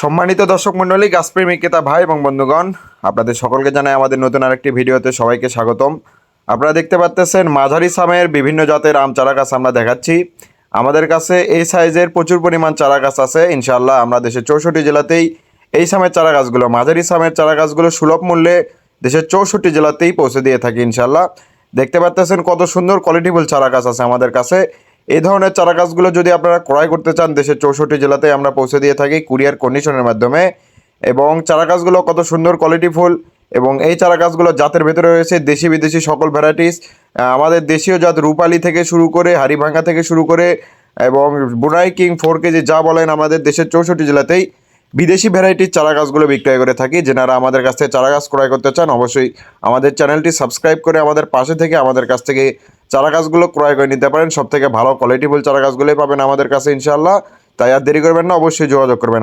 সম্মানিত দর্শক মণ্ডলী, গাছপ্রেমী ক্রেতা ভাই এবং বন্ধুগণ, আপনাদের সকলকে জানাই আমাদের নতুন আরেকটি ভিডিওতে সবাইকে স্বাগতম। আপনারা দেখতে পাচ্তেছেন মাঝারি সামের বিভিন্ন জাতের আম চারা গাছ আমরা দেখাচ্ছি। আমাদের কাছে এই সাইজের প্রচুর পরিমাণ চারা গাছ আছে। ইনশাআল্লাহ আমরা দেশের চৌষট্টি জেলাতেই এই সামের চারা গাছগুলো মাঝারি সামের চারা গাছগুলো সুলভ মূল্যে দেশের চৌষট্টি জেলাতেই পৌঁছে দিয়ে থাকি ইনশাআল্লাহ। দেখতে পাচ্তেছেন কত সুন্দর কোয়ালিটিফুল চারা গাছ আছে আমাদের কাছে। এই ধরনের চারা গাছগুলো যদি আপনারা ক্রয় করতে চান, দেশের চৌষট্টি জেলাতে আমরা পৌঁছে দিয়ে থাকি কুরিয়ার কন্ডিশনের মাধ্যমে। এবং চারা গাছগুলো কত সুন্দর কোয়ালিটি ফুল এবং এই চারা গাছগুলো জাতের ভেতরে রয়েছে, দেশি বিদেশি সকল ভ্যারাইটিস আমাদের দেশীয় জাত রূপালি থেকে শুরু করে, হাড়িভাঙ্গা থেকে শুরু করে এবং বুনাই কিং ফোর কেজি যা বলেন আমাদের দেশের চৌষট্টি জেলাতেই বিদেশি ভ্যারাইটির চারা গাছগুলো বিক্রয় করে থাকি। যেনারা আমাদের কাছ থেকে চারা গাছ ক্রয় করতে চান, অবশ্যই আমাদের চ্যানেলটি সাবস্ক্রাইব করে আমাদের পাশে থেকে আমাদের কাছ থেকে চারা গাছগুলো ক্রয় করে নিতে পারেন। সব থেকে ভালো কোয়ালিটিফুল চারা গাছগুলোই পাবেন আমাদের কাছে ইনশাল্লাহ তাই আর দেরি করবেন না, অবশ্যই যোগাযোগ করবেন